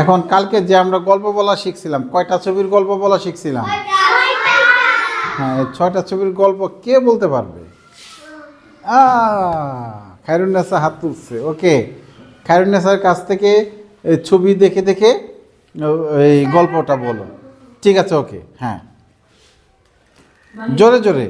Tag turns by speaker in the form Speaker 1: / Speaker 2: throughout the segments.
Speaker 1: এখন কালকে যে আমরা গল্প বলা শিখছিলাম, কয়টা ছবির গল্প বলা শিখছিলাম? হ্যাঁ ছয়টা ছবির গল্প কে বলতে পারবে? খায়রুন্নেসা হাত তুলছে। ওকে খায়রুন্নেসার কাছ থেকে ছবি দেখে দেখে এই গল্পটা বলো। ঠিক আছে, ওকে হ্যাঁ। জোরে জোরে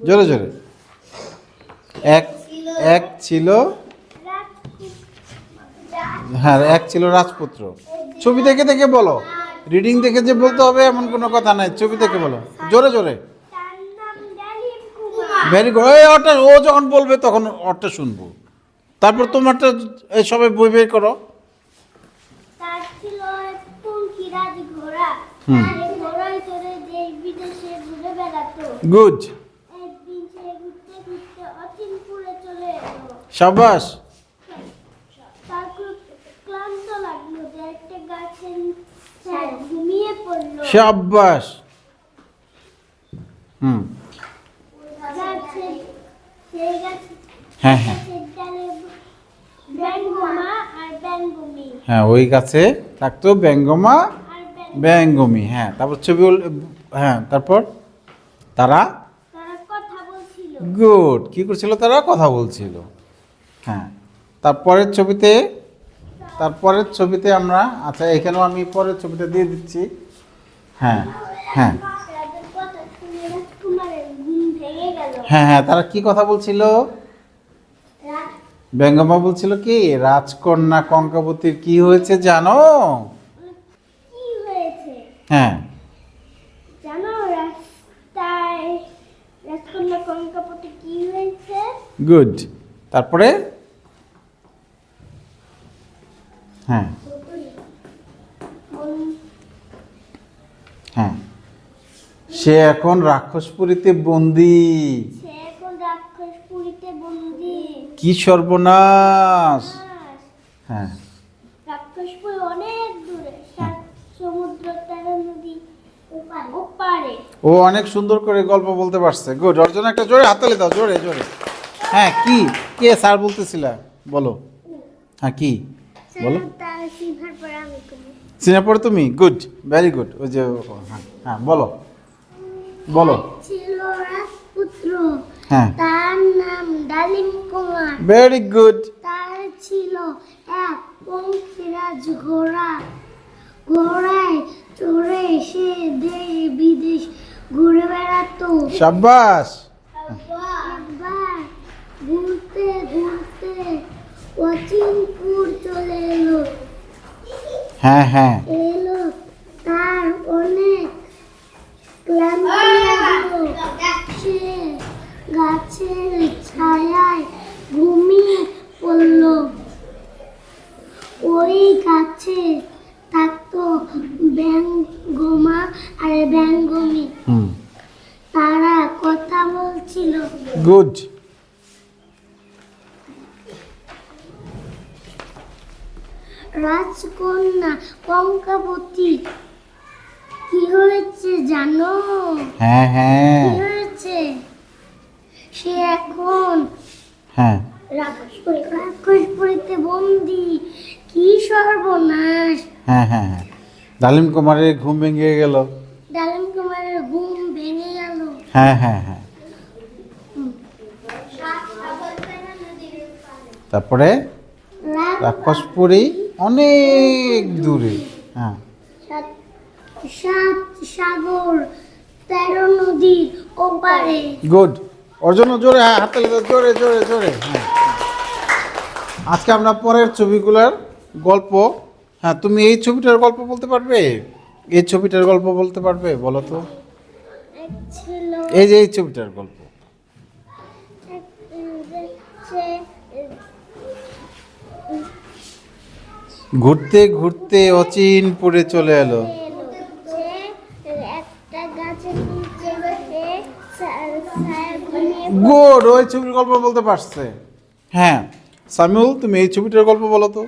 Speaker 1: জোরে জোরে। এক এক ছিল হ্যাঁ এক ছিল রাজপুত্র। ছবি দেখে দেখে বলো। রিডিং দেখে যে বলতে হবে এমন কোনো কথা নাই। ছবি দেখে বলো। জোরে জোরে। ভেরি গুড ওই ওটা ও যখন বলবে তখন ওটা শুনব। তারপর তোমারটা এই সবাই বই বের করো।
Speaker 2: তার ছিল এক পঙ্খিরাজ ঘোড়া
Speaker 1: হুম।
Speaker 2: আর এই ঘোড়ায় চড়ে দেশ বিদেশে ঘুরে বেড়াতো
Speaker 1: গুড
Speaker 2: একদিন সে ঘুরতে ঘুরতে অচিনপুরে চলে এলো
Speaker 1: সাবাস
Speaker 2: তার খুব ক্লান্ত লাগল যে
Speaker 1: সাবাস হুম। হ্যাঁ হ্যাঁ। হ্যাঁ ওই গাছে থাকতো ব্যঙ্গমা ব্যঙ্গমি হ্যাঁ তারপর ছবি হ্যাঁ তারপর তারা গুড। কি করছিল তারা? কথা বলছিল। হ্যাঁ তারপরের ছবিতে তারপরের ছবিতে আমরা আচ্ছা এখানেও আমি পরের ছবিটা দিয়ে দিচ্ছি। হ্যাঁ হ্যাঁ। হ্যাঁ হ্যাঁ তারা কি কথা বলছিল? ব্যঙ্গমা বলছিল কি রাজকন্যা কঙ্কাবতীর কি হয়েছে জানো? হ্যাঁ। গুড। তারপরে? হ্যাঁ। হ্যাঁ। সে এখন রাক্ষসপুরীতে বন্দি। কি সর্বনাশ। হ্যাঁ। ও অনেক সুন্দর করে গল্প বলতে পারছে। গুড ওর জন্য একটা জোরে হাতালে দাও জোরে জোরে। হ্যাঁ কি? কে স্যার বলতেছিলা? বলো। হ্যাঁ কি? বলো।
Speaker 2: তার পরে আমি করি
Speaker 1: সিনে পড়ে তুমি? গুড ভেরি গুড ওই যে হ্যাঁ হ্যাঁ বলো। বলো।
Speaker 2: ছিল রাজপুত্র
Speaker 1: হ্যাঁ।
Speaker 2: তার নাম ডালিম কুমার
Speaker 1: ভেরি গুড
Speaker 2: তার ছিল এক পঙ্খিরাজ ঘোড়া ঘোড়ায় চড়ে সে দেশ বিদেশ ঘুরে বেড়াতো
Speaker 1: সাব্বাস।
Speaker 2: একবার ঘুরতে ঘুরতে। অচিনপুর চলে এলো।
Speaker 1: হ্যাঁ হ্যাঁ।
Speaker 2: এলো তার অনেক ক্লান্তি লাগল। সে গাছের ছায়ায় ঘুমিয়ে পড়ল ওই গাছে থাকতো ব্যঙ্গমা আর ব্যঙ্গমি
Speaker 1: হুম
Speaker 2: তারা কথা বলছিল
Speaker 1: গুড
Speaker 2: রাজকন্যা কঙ্কাবতী কি হয়েছে জানো?
Speaker 1: হ্যাঁ হ্যাঁ।
Speaker 2: কি হয়েছে? সে এখন
Speaker 1: হ্যাঁ।
Speaker 2: রাক্ষসপুরীতে বন্দি কি সর্বনাশ।
Speaker 1: হ্যাঁ হ্যাঁ হ্যাঁ। ডালিম কুমারের ঘুম ভেঙে গেল।
Speaker 2: ডালিম কুমারের ঘুম ভেঙে গেল।
Speaker 1: হ্যাঁ হ্যাঁ হ্যাঁ। তারপরে রাক্ষসপুরী অনেক দূরে। হ্যাঁ।
Speaker 2: সাগর তেরো নদীর ওপারে।
Speaker 1: গুড ওর জন্য জোরে হ্যাঁ হাততালি জোরে জোরে জোরে হ্যাঁ। আজকে আমরা পরের ছবিগুলোর গল্প হ্যাঁ তুমি এই ছবিটার গল্প বলতে পারবে? এই ছবিটার গল্প বলতে পারবে বলো তো। এই যে এই ছবিটার গল্প। ঘুরতে ঘুরতে অচিন পড়ে চলে এলো
Speaker 2: এলো সে একটা গাছের নিচে বসে ছায়া ছায়া ঘুমিয়ে
Speaker 1: গুড ওই ছবির গল্প বলতে পারছে হ্যাঁ সামিউল তুমি এই ছবিটার গল্প বলো তো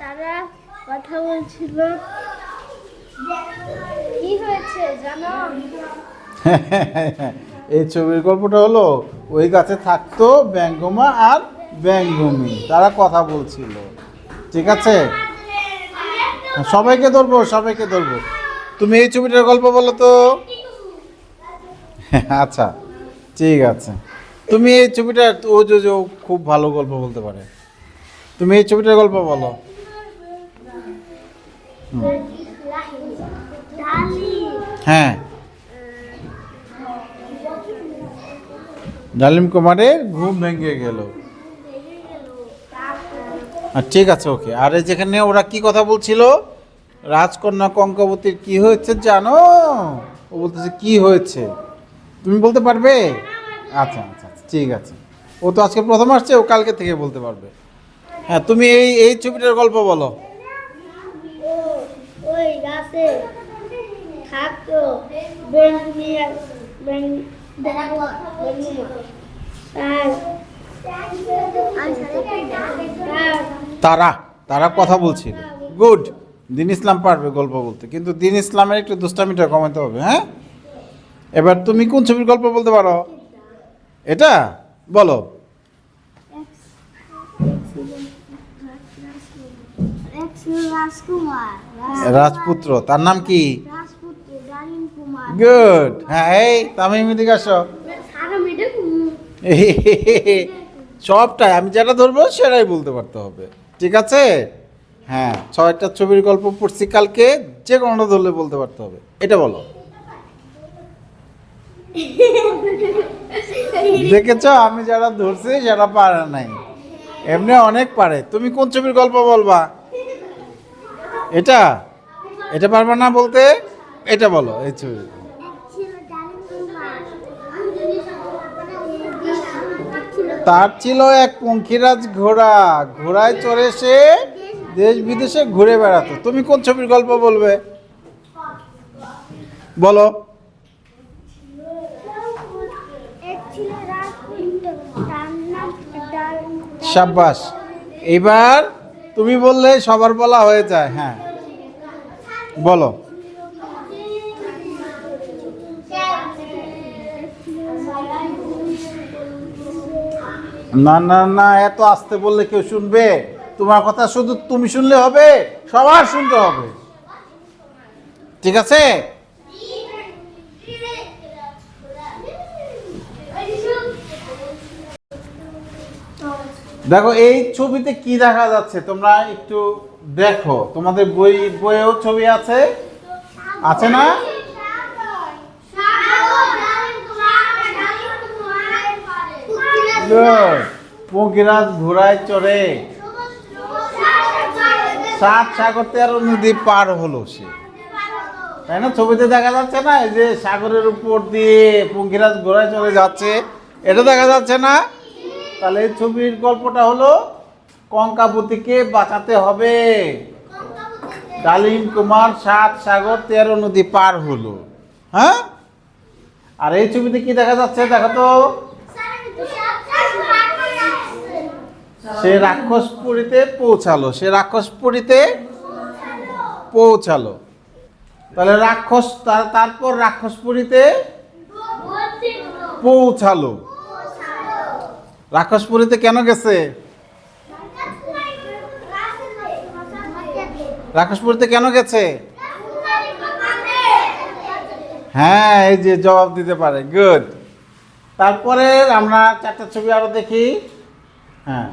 Speaker 2: তারা কথা বলছিল কি হয়েছে জানো
Speaker 1: এই ছবির গল্পটা হলো ওই গাছে থাকতো ব্যঙ্গমা আর ব্যঙ্গমি তারা কথা বলছিল ঠিক আছে হ্যাঁ, সবাইকে ধরবো সবাইকে ধরবো তুমি এই ছবিটার গল্প বলো তো। আচ্ছা ঠিক আছে। তুমি এই ছবিটা ও যে খুব ভালো গল্প বলতে পারে। তুমি এই ছবিটার গল্প বলো। হ্যাঁ। ডালিম কুমারের ঘুম ভেঙে গেল। ঠিক আছে, ওকে। আর এই যেখানে ওরা কি কথা বলছিল? রাজকন্যা কঙ্কাবতীর কি হয়েছে জানো? ও বলতেছে কি হয়েছে? তুমি বলতে পারবে? আচ্ছা আচ্ছা আচ্ছা, ঠিক আছে। ও তো আজকে প্রথম আসছে ও কালকে থেকে বলতে পারবে। হ্যাঁ তুমি এই এই ছবিটার গল্প বলো।
Speaker 2: ওই গাছে থাকতো তারা
Speaker 1: তারা কথা বলছিল। গুড দিন ইসলাম পারবে গল্প বলতে কিন্তু দিন ইসলামের একটু দুষ্টামিটা কমাতে হবে হ্যাঁ এবার তুমি কোন ছবির গল্প বলতে পারো এটা বলো রাজপুত্র তার নাম কি গুড হ্যাঁ এই তামিম এদিকে আসো সবটাই আমি যেটা ধরবো সেটাই বলতে পারতে হবে ঠিক আছে হ্যাঁ ছয়টা ছবির গল্প পড়ছি কালকে, যে কোনোটা ধরলে বলতে পারতে হবে। এটা বলো। দেখেছ, আমি যারা ধরছি, যারা পারে নাই। এমনি অনেক পারে। তুমি কোন ছবির গল্প বলবা? এটা? এটা পারবে না বলতে? এটা বলো, এই ছবি। তার ছিল এক পঙ্খিরাজ ঘোড়া। ঘোড়ায় চড়ে সে দেশ বিদেশে ঘুরে বেড়াতো। তুমি কোন ছবির গল্প বলবে? বলো। সাব্বাস, এবার তুমি বললে সবার বলা হয়ে যায় হ্যাঁ। বলো। না না না, এত আসতে বললে কেউ শুনবে? তোমার কথা শুধু তুমি শুনলে হবে সবার শুনতে হবে। ঠিক আছে? দেখো এই ছবিতে কি দেখা যাচ্ছে? তোমরা একটু দেখো। তোমাদের বই বইয়েও ছবি আছে? আছে না. পঙ্কিরাজ ঘোড়ায় চড়ে। সাত সাগর তেরো নদী পার হলো সে। তাই না? ছবিতে দেখা যাচ্ছে না যে সাগরের উপর দিয়ে পঙ্কিরাজ ঘোড়ায় চলে যাচ্ছে। এটা দেখা যাচ্ছে না? তাহলে এই ছবির গল্পটা হলো কঙ্কাবতীকে বাঁচাতে হবে। ডালিম কুমার সাত সাগর তেরো নদী পার হলো। হ্যাঁ? আর এই ছবিতে কি দেখা যাচ্ছে? দেখো তো। সে রাক্ষসপুরীতে পৌঁছালো, সে রাক্ষসপুরীতে পৌঁছালো। তাহলে রাক্ষস, তার- তারপর রাক্ষসপুরীতে পৌঁছালো। রাক্ষসপুরীতে কেন গেছে? রাক্ষসপুরীতে কেন গেছে? হ্যাঁ এই যে জবাব দিতে পারে গুড তারপরে আমরা চারটা ছবি আরও দেখি। হ্যাঁ।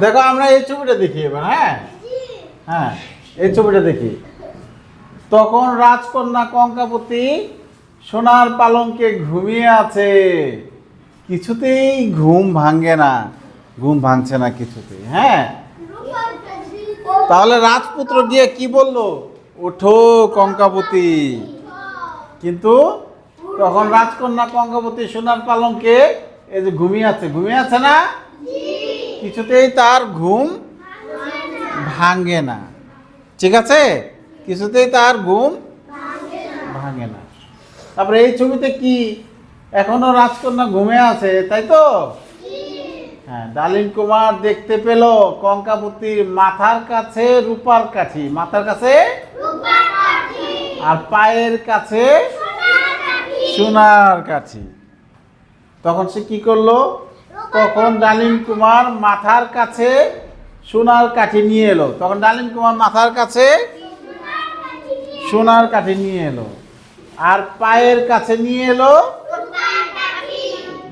Speaker 1: দেখো, আমরা এই ছবিটা দেখি এবার হ্যাঁ? হ্যাঁ এই ছবিটা দেখি। তখন রাজকন্যা কঙ্কাবতী সোনার পালঙ্কে ঘুমিয়ে আছে। কিছুতেই ঘুম ভাঙে না। ঘুম ভাঙছে না কিছুতেই হ্যাঁ? তাহলে রাজপুত্র গিয়ে কি বলল? ওঠো কঙ্কাবতী কিন্তু তখন রাজকন্যা কঙ্কাবতী সোনার পালঙ্কে এই যে ঘুমিয়ে আছে ঘুমিয়ে আছে না? কিছুতেই তার ঘুম ভাঙে না। ঠিক আছে? কিছুতেই তার ঘুম ভাঙে না। তারপরে এই ছবিতে কি? এখনও রাজকন্যা ঘুমে আছে তাই তো? হ্যাঁ ডালিম কুমার দেখতে পেল কঙ্কাবতীর মাথার কাছে রূপার কাঠি। মাথার কাছে? আর পায়ের কাছে সোনার কাছে তখন সে কি করল? তখন ডালিম কুমার মাথার কাছে সোনার কাঠি নিয়ে এলো। তখন ডালিম কুমার মাথার কাছে সোনার কাঠি নিয়ে এলো। আর পায়ের কাছে নিয়ে এলো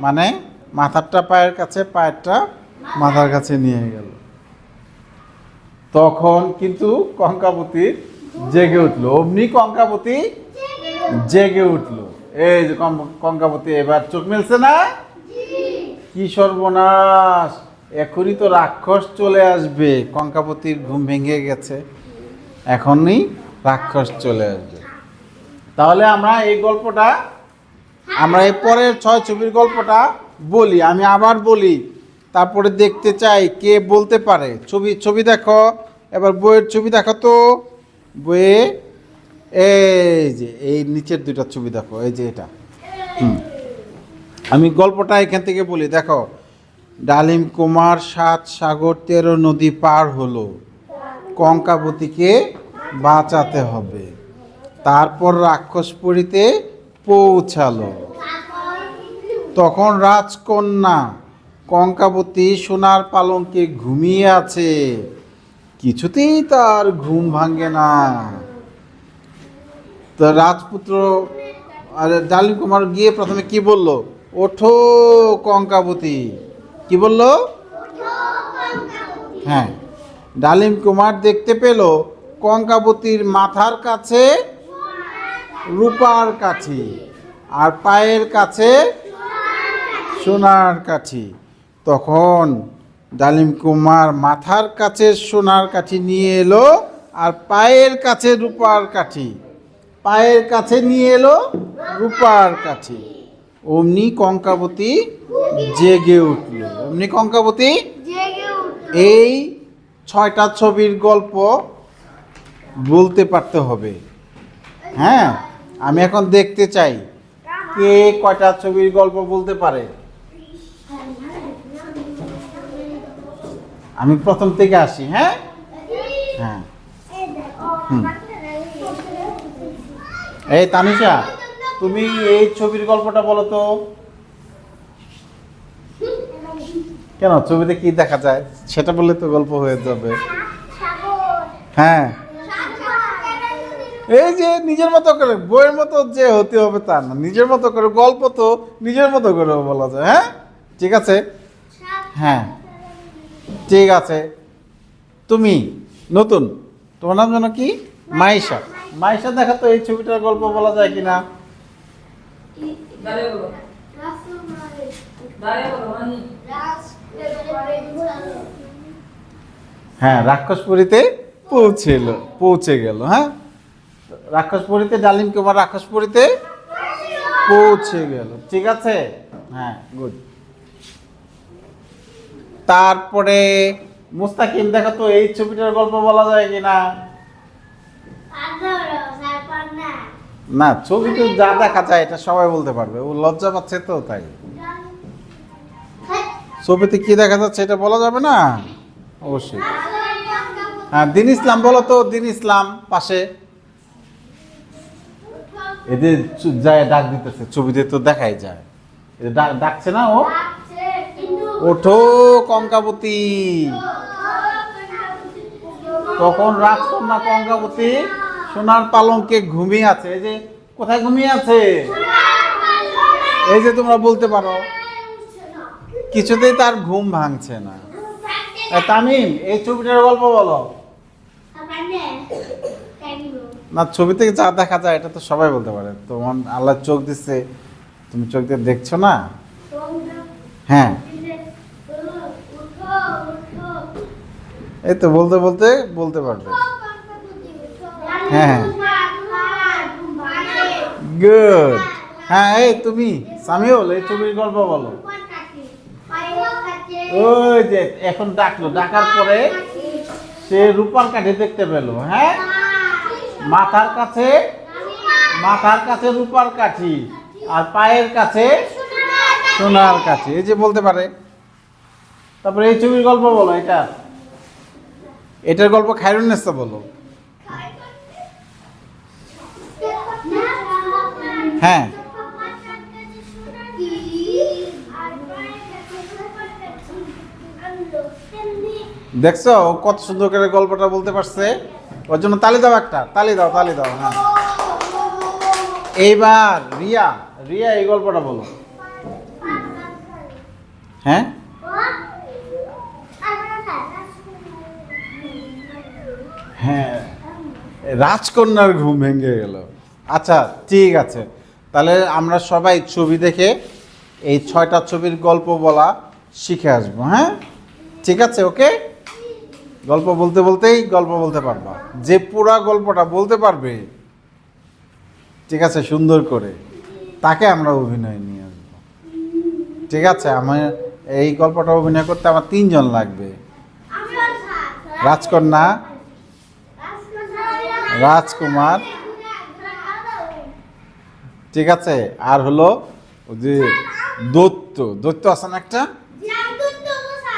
Speaker 1: মানে মাথারটা পায়ের কাছে, পায়েরটা মাথার কাছে নিয়ে গেল। তখন কিন্তু কঙ্কাবতী জেগে উঠল। অমনি কঙ্কাবতী জেগে উঠল। এই যে কঙ্কাবতী এবার চোখ মেলছে না? কি সর্বনাশ! এখনই তো রাক্ষস চলে আসবে। কঙ্কাবতীর ঘুম ভেঙে গেছে। এখনই রাক্ষস চলে আসবে। তাহলে আমরা এই গল্পটা, আমরা এই পরের ছয় ছবির গল্পটা বলি, আমি আবার বলি। তারপরে দেখতে চাই কে বলতে পারে। ছবি ছবি দেখো, এবার বইয়ের ছবি দেখো তো। বইয়ে এই যে, এই নিচের দুইটা ছবি দেখো, এই যে এটা। হুম। আমি গল্পটা এখান থেকে বলি, দেখো, ডালিম কুমার সাত সাগর তেরো নদী পার হলো। কঙ্কাবতীকে বাঁচাতে হবে। তারপর রাক্ষস রাক্ষসপুরীতে পৌঁছালো। তখন রাজকন্যা কঙ্কাবতী সোনার পালঙ্কে ঘুমিয়ে আছে। কিছুতেই তার ঘুম ভাঙে না। তো রাজপুত্র, আর ডালিম কুমার গিয়ে প্রথমে কি বলল? ওঠো কঙ্কাবতী। কি বলল? হ্যাঁ। ডালিম কুমার দেখতে পেল কঙ্কাবতীর মাথার কাছে রূপার কাঠি আর পায়ের কাছে সোনার কাঠি। তখন ডালিম কুমার মাথার কাছে সোনার কাঠি নিয়ে এলো আর পায়ের কাছে রূপার কাঠি। পায়ের কাছে নিয়ে এলো রূপার কাছে। অমনি কঙ্কাবতী জেগে উঠল। অমনি কঙ্কাবতী? এই ছয়টা ছবির গল্প বলতে পারতে হবে। হ্যাঁ আমি এখন দেখতে চাই। কে কয়টা ছবির গল্প বলতে পারে? আমি প্রথম থেকে আসি হ্যাঁ? হ্যাঁ। হুম। এই তানিশা, তুমি এই ছবির গল্পটা বলো তো। কেন? ছবিতে কি দেখা যায়? সেটা বললে তো গল্প হয়ে যাবে। হ্যাঁ। এই যে নিজের মতো করে, বইয়ের মতো যে হতে হবে তা না। নিজের মতো করে, গল্প তো নিজের মতো করে বলা যায় হ্যাঁ? ঠিক আছে? হ্যাঁ। ঠিক আছে। তুমি নতুন? তোমার নাম যেন কি? মাইশা মাইশা দেখা তো এই ছবিটার গল্প বলা যায় কিনা? হ্যাঁ রাক্ষসপুরীতে পৌঁছেল, পৌঁছে গেল হ্যাঁ? রাক্ষসপুরীতে, ডালিম কুমার রাক্ষসপুরীতে পৌঁছে গেল, ঠিক আছে? হ্যাঁ গুড তারপরে মুস্তাকিম দেখো তো এই ছবিটার গল্প বলা যায় কিনা? না, ছবিতে যা দেখা যায় এটা সবাই বলতে পারবে। ও লজ্জা পাচ্ছে তো, তাই। ছবিতে কি দেখা যাচ্ছে এটা বলা যাবে না? অবশ্যই। হ্যাঁ দিন ইসলাম, বলো তো, দিন ইসলাম পাশে। এদের যায়, ডাক দিতেছে, ছবিতে তো দেখাই যায়। ডাক- ডাকছে না ও? ওঠো, কঙ্কাবতী। তখন রাজকন্যা, কঙ্কাবতী? সোনার পালঙ্কে ঘুমিয়ে আছে। এই যে, কোথায় ঘুমিয়ে আছে? এই যে তোমরা বলতে পারো, কিছুতেই তার ঘুম ভাঙছে না। তামিম, এই ছবিটার গল্প বলো। না, ছবি থেকে যা দেখা যায়, এটা তো সবাই বলতে পারে। তোমার আল্লাহ চোখ দিচ্ছে, তুমি চোখ দিয়ে দেখছ না? হ্যাঁ। এই তো বলতে বলতে বলতে পারবে। হ্যাঁ। গুড হ্যাঁ এই তুমি, সামিউল, এই ছবির গল্প বলো। ওই যে, এখন ডাকলো। ডাকার পরে সে রূপার কাঠি দেখতে পেল হ্যাঁ? মাথার কাছে মাথার কাছে রূপার কাঠি, আর পায়ের কাছে সোনার কাছে এই যে বলতে পারে। তারপরে এই ছবির গল্প বলো, এটা। এটার গল্প খায়রুন্নেসা বলো। হ্যাঁ। দেখছ? কত সুন্দর করে গল্পটা বলতে পারছে। ওর জন্য তালি দাও একটা। তালি দাও তালি দাও হ্যাঁ। এইবার রিয়া রিয়া, এই গল্পটা বলো। হ্যাঁ? হ্যাঁ। রাজকন্যার ঘুম ভেঙে গেল। আচ্ছা ঠিক আছে। তাহলে আমরা সবাই ছবি দেখে এই ছয়টা ছবির গল্প বলা শিখে আসব হ্যাঁ? ঠিক আছে ওকে? গল্প বলতে বলতেই গল্প বলতে পারবা। যে পুরা গল্পটা বলতে পারবে ঠিক আছে সুন্দর করে তাকে আমরা অভিনয় নিয়ে আসব। ঠিক আছে আমার এই গল্পটা অভিনয় করতে আমার তিনজন লাগবে। রাজকন্যা। রাজকুমার ঠিক আছে আর হলো যে দৈত্য দৈত্য আছে না একটা?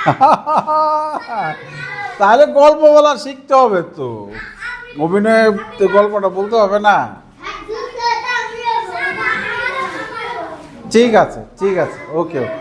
Speaker 1: তাহলে গল্প বলা শিখতে হবে তো। অভিনয় গল্পটা বলতে হবে না। ঠিক আছে ঠিক আছে ওকে ওকে।